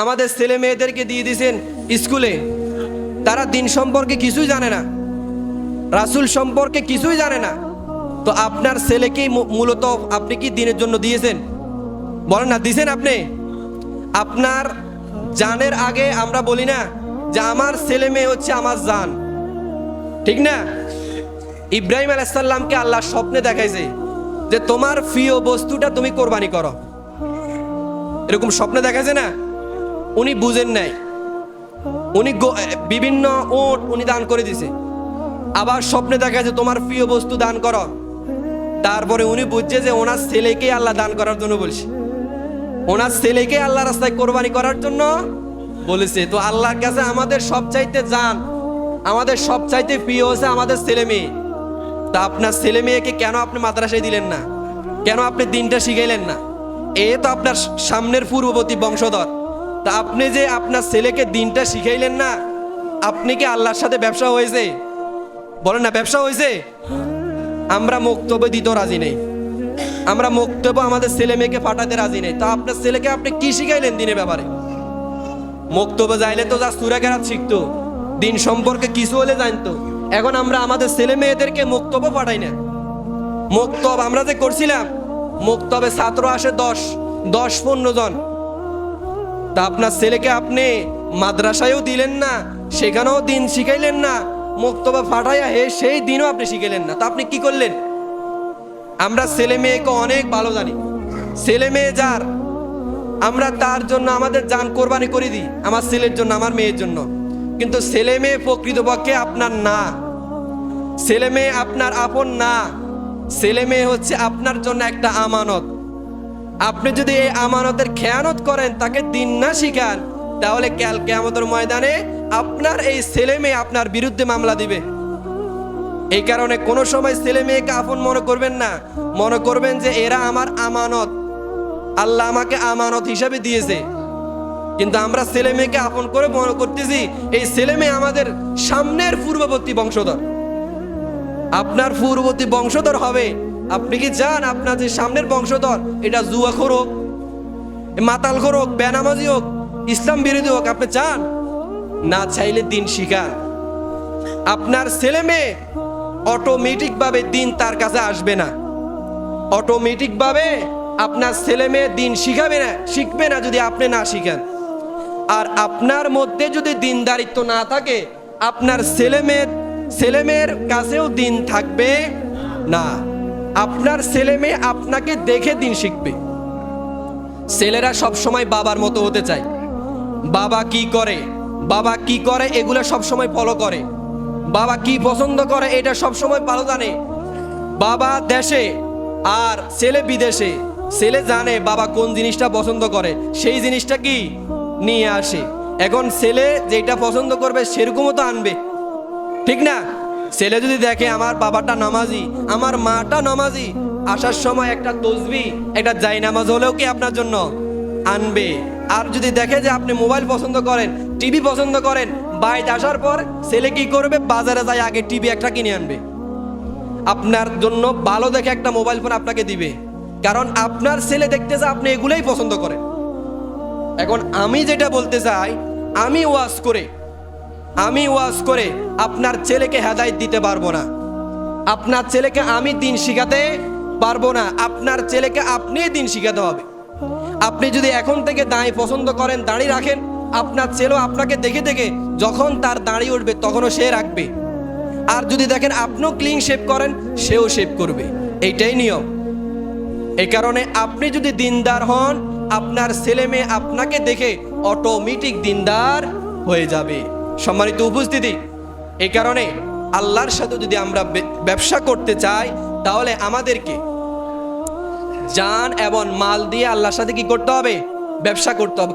আমাদের ছেলে মেয়েদেরকে দিয়ে দিয়েছেন স্কুলে। তারা দিন সম্পর্কে কিছুই জানে না। রাসূল সম্পর্কে কিছুই জানে না। তো আপনার ছেলেকেই মূলত আপনি কি দিনের জন্য দিয়েছেন? বলেন না দিয়েছেন আপনি? আপনার জানের আগে আমরা বলি না যে আমার ছেলে মেয়ে হচ্ছে আমার জান। ঠিক না? ইব্রাহিম আলাইসাল্লামকে আল্লাহ স্বপ্নে দেখাইছে যে তোমার প্রিয় বস্তুটা তুমি কোরবানি করো। এরকম স্বপ্নে দেখাইছে না? উনি বুঝেন নাই। উনি বিভিন্ন ওট উনি দান করে দিছে। আবার স্বপ্নে দেখাইছে তোমার প্রিয় বস্তু দান করো। তারপরে উনি বুঝছে যে ওনার ছেলেকে আল্লাহ দান করার জন্য বলছে। ওনার ছেলেকে আল্লাহ রাস্তায় কোরবানি করার জন্য বলেছে। তো আল্লাহর কাছে আমাদের সবচাইতে যান আমাদের সবচাইতে প্রিয় হচ্ছে আমাদের ছেলে মেয়ে। তা আপনার ছেলে মেয়েকে কেন আপনি মাদ্রাসায় দিলেন না? কেন আপনি দিনটা শিখাইলেন না? এ তো আপনার সামনের পূর্ববর্তী বংশধর। তা আপনি যে আপনার ছেলেকে দিনটা শিখাইলেন না, আপনি কি আল্লাহর সাথে ব্যবসা হয়েছে? বলেন না, ব্যবসা হয়েছে? আমরা মুক্তব্য দিতেও রাজি নেই। আমরা মুক্তব্য আমাদের ছেলে মেয়েকে ফাটাতে রাজি নেই। তা আপনার ছেলেকে আপনি কি শিখাইলেন দিনের ব্যাপারে? মুক্তব্য যাইলে তো যা সুরা কেরাত শিখতো, দিন সম্পর্কে কিছু হলে জানতো। এখন আমরা আমাদের ছেলে মেয়েদেরকে মুক্তব্য পাঠাই না। মুক্তব আমরা যে করছিলাম, মুক্তবে ছাত্র আসে দশ দশ পনেরো জন। তা আপনার ছেলেকে আপনি মাদ্রাসায়ও দিলেন না, সেখানেও দিন শিখাইলেন না, মুক্তবা ফাটাইয়া হে সেই দিনও আপনি শিখাইলেন না। তা আপনি কি করলেন? আমরা ছেলে মেয়েকে অনেক ভালো জানি। ছেলে মেয়ে যার, আমরা তার জন্য আমাদের যান কোরবানি করে দিই, আমার ছেলের জন্য, আমার মেয়ের জন্য। কিন্তু ছেলে মেয়ে প্রকৃতপক্ষে আপনার না। ছেলে মেয়ে আপনার আপন না। ছেলে মেয়ে হচ্ছে আপনার জন্য একটা আমানত। আপনি যদি এই আমানতের খেয়ানত করেন, তাকে দিন না শিখান, তাহলে ক্যাল কেয়ামতের ময়দানে আপনার এই ছেলে মেয়ে আপনার বিরুদ্ধে মামলা দিবে। এই কারণে কোনো সময় ছেলে মেয়েকে আপন মনে করবেন না। মনে করবেন যে এরা আমার আমানত। আল্লাহ আমাকে আমানত হিসাবে দিয়েছে। কিন্তু আমরা ছেলে মেয়েকে আপন করে মনে করতেছি, এই ছেলে মেয়ে আমাদের সামনের পূর্ববর্তী বংশধর। আপনার পূর্ববর্তী বংশধর হবে। আপনি কি জান আপনার যে সামনের বংশধর? এটা জুয়াখোর হোক মাতালখোর হোক, বেনামাজি হোক, ইসলাম বিরোধী হোক, আপনি চান না চাইলে দিন শিখান আপনার ছেলে মেয়ে অটোমেটিকভাবে দিন তার কাছে আসবে না। অটোমেটিকভাবে আপনার ছেলে মেয়ে দিন শিখাবে না, শিখবে না যদি আপনি না শিখান। আর আপনার মধ্যে যদি দিনদারিত্ব না থাকে, আপনার ছেলে মেয়ে, ছেলে মেয়ের কাছেও দিন থাকবে না। আপনার ছেলে মেয়ে আপনাকে দেখে দিন শিখবে। ছেলেরা সব সময় বাবার মতো হতে চায়। বাবা কি করে? বাবা কি করে? এগুলো সব সময় ফলো করে। বাবা কি পছন্দ করে? এটা সব সময় ভালো জানে। বাবা দেশে আর ছেলে বিদেশে। ছেলে জানে বাবা কোন জিনিসটা পছন্দ করে। সেই জিনিসটা কি? নিয়ে আসে। এখন ছেলে যেটা পছন্দ করবে সেরকমও তো আনবে। ঠিক না? ছেলে যদি দেখে আমার বাবাটা নামাজি, আমার মাটা নামাজি, আসার সময় একটা তসবি, একটা জাই নামাজ হলেও কি আপনার জন্য? আনবে। আর যদি দেখে যে আপনি মোবাইল পছন্দ করেন, টিভি পছন্দ করেন, বাড়িতে আসার পর ছেলে কি করবে? বাজারে যায়, আগে টিভি একটা কিনে আনবে। আপনার জন্য ভালো দেখে একটা মোবাইল ফোন আপনাকে দিবে। কারণ আপনার ছেলে দেখতে দেখতেছে আপনি এগুলোই পছন্দ করেন। এখন আমি যেটা বলতে চাই, আমি ওয়াজ করে আমি ওয়াজ করে আপনার ছেলেকে হেদায়ত দিতে পারব না। আপনার ছেলেকে আমি দিন শিখাতে পারব না। আপনার ছেলেকে আপনি দিন শিখাতে হবে। আপনি যদি এখন থেকে দাঁড়ি পছন্দ করেন, দাঁড়ি রাখেন, আপনার ছেলেও আপনাকে দেখে দেখে যখন তার দাঁড়ি উঠবে তখনও সে রাখবে। আর যদি দেখেন আপনিও ক্লিন শেপ করেন, সেও শেপ করবে। এইটাই নিয়ম। এই কারণে আপনি যদি দিনদার হন, আপনার ছেলে মেয়ে আপনাকে দেখে অটোমেটিক দিনদার হয়ে যাবে। সম্মানিত উপস্থিতি এই কারণে আল্লাহর সাথে যদি আমরা ব্যবসা করতে চাই, তাহলে আমাদেরকে যান এবং মাল দিয়ে আল্লাহর সাথে কি করতে হবে? ব্যবসা করতে হবে।